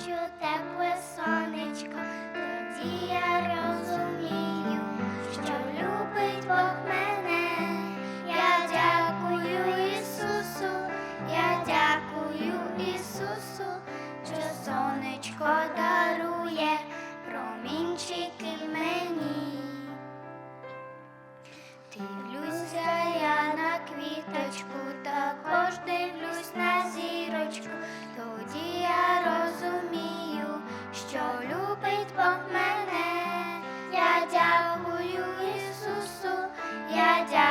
бачу тепле сонечко, тоді я розумію, що любить Бог мене. Я дякую Ісусу, я дякую Ісусу, що сонечко дарує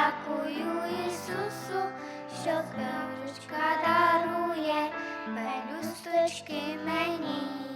дякую Ісусу, що квіточка дарує пелюсточки мені.